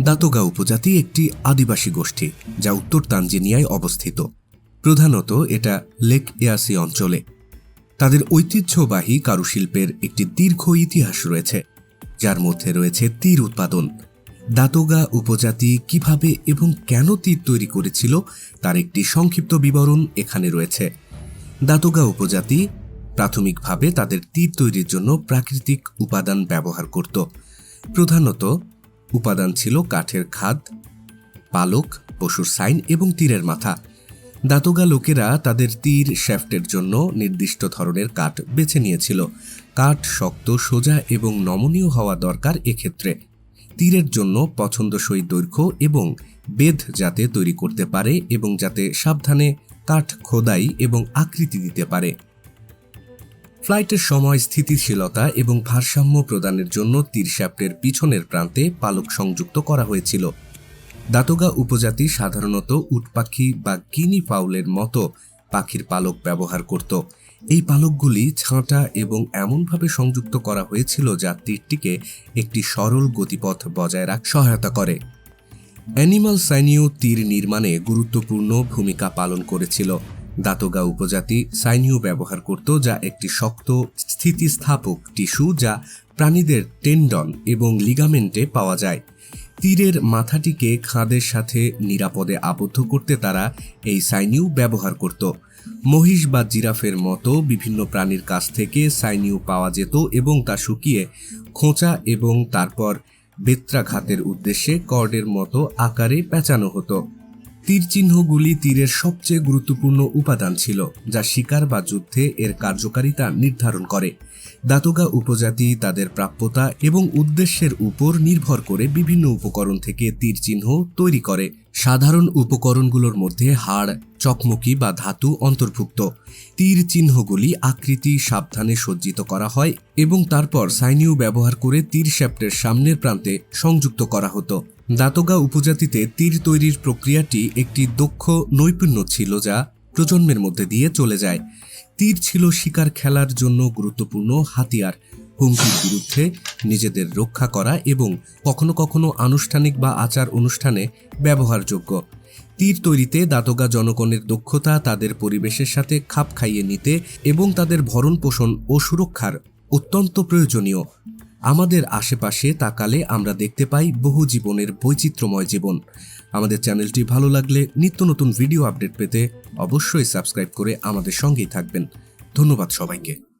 দাতগা উপজাতি একটি আদিবাসী গোষ্ঠী, যা উত্তর তানজেনিয়ায় অবস্থিত। প্রধানত এটা লেক এয়াসি অঞ্চলে। তাদের ঐতিহ্যবাহী কারুশিল্পের একটি দীর্ঘ ইতিহাস রয়েছে, যার মধ্যে রয়েছে তীর উৎপাদন। দাতগা উপজাতি কীভাবে এবং কেন তীর তৈরি করেছিল, তার একটি সংক্ষিপ্ত বিবরণ এখানে রয়েছে। দাতগা উপজাতি প্রাথমিকভাবে তাদের তীর তৈরির জন্য প্রাকৃতিক উপাদান ব্যবহার করত। প্রধানত উপাদান ছিল কাঠের খাদ, পালক, পশুর সাইন এবং তীরের মাথা। দাতগা লোকেরা তাদের তীর শ্যাফটের জন্য নির্দিষ্ট ধরনের কাঠ বেছে নিয়েছিল। কাঠ শক্ত, সোজা এবং নমনীয় হওয়া দরকার এক্ষেত্রে। তীরের জন্য পছন্দসই দৈর্ঘ্য এবং বেধ যাতে তৈরি করতে পারে এবং যাতে সাবধানে কাঠ খোদাই এবং আকৃতি দিতে পারে। ফ্লাইটের সময় স্থিতিশীলতা এবং ভারসাম্য প্রদানের জন্য তীরশ্যাপ্টের পিছনের প্রান্তে পালক সংযুক্ত করা হয়েছিল। দাতোগা উপজাতি সাধারণত উটপাখি বা গিনি ফাউলের মতো পাখির পালক ব্যবহার করত। এই পালকগুলি ছাঁটা এবং এমনভাবে সংযুক্ত করা হয়েছিল যা তীরটিকে একটি সরল গতিপথ বজায় রাখ সহায়তা করে। অ্যানিমাল সাইনিও তীর নির্মাণে গুরুত্বপূর্ণ ভূমিকা পালন করেছিল। দাতগা উপজাতি সাইনিও ব্যবহার করত যা একটি শক্ত, স্থিতিস্থাপক টিস্যু যা প্রাণীদের টেন্ডন এবং লিগামেন্টে পাওয়া যায়। তীরের মাথাটিকে খাঁদের সাথে নিরাপদে আবদ্ধ করতে তারা এই সাইনিউ ব্যবহার করত। মহিষ বা জিরাফের মতো বিভিন্ন প্রাণীর কাছ থেকে সাইনিউ পাওয়া যেত এবং তা শুকিয়ে খোঁচা এবং তারপর বেত্রাঘাতের উদ্দেশ্যে কর্ডের মতো আকারে পেঁচানো হতো। তীর চিহ্নগুলি তীরের সবচেয়ে গুরুত্বপূর্ণ উপাদান ছিল, যা শিকার বা যুদ্ধে এর কার্যকারিতা নির্ধারণ করে। দাতগা উপজাতি তাদের প্রাপ্যতা এবং উদ্দেশ্যের উপর নির্ভর করে বিভিন্ন উপকরণ থেকে তীর চিহ্ন তৈরি করে। সাধারণ উপকরণগুলোর মধ্যে হাড়, চকমকি বা ধাতু অন্তর্ভুক্ত। তীর চিহ্নগুলি আকৃতি সাবধানে সজ্জিত করা হয় এবং তারপর সাইনিউ ব্যবহার করে তীর শ্যাপ্টের সামনের প্রান্তে সংযুক্ত করা হতো। দাতগা উপজাতিতে তীর তৈরির প্রক্রিয়াটি একটি দক্ষ নৈপুণ্য ছিল যা প্রজন্মের মধ্যে দিয়ে চলে যায়। তীর ছিল শিকার খেলার জন্য গুরুত্বপূর্ণ হাতিয়ার। হুমকির বিরুদ্ধে নিজেদের রক্ষা করা এবং কখনো কখনো আনুষ্ঠানিক বা আচার অনুষ্ঠানে ব্যবহারযোগ্য। তীর তৈরিতে দাতগা জনগণের দক্ষতা, তাদের পরিবেশের সাথে খাপ খাইয়ে নিতে এবং তাদের ভরণ পোষণ ও সুরক্ষার অত্যন্ত প্রয়োজনীয়। আমাদের আশেপাশে তাকালে আমরা দেখতে পাই বহু জীবনের বৈচিত্র্যময় জীবন। আমাদের চ্যানেলটি ভালো লাগলে নিত্য নতুন ভিডিও আপডেট পেতে অবশ্যই সাবস্ক্রাইব করে আমাদের সঙ্গেই থাকবেন। ধন্যবাদ সবাইকে।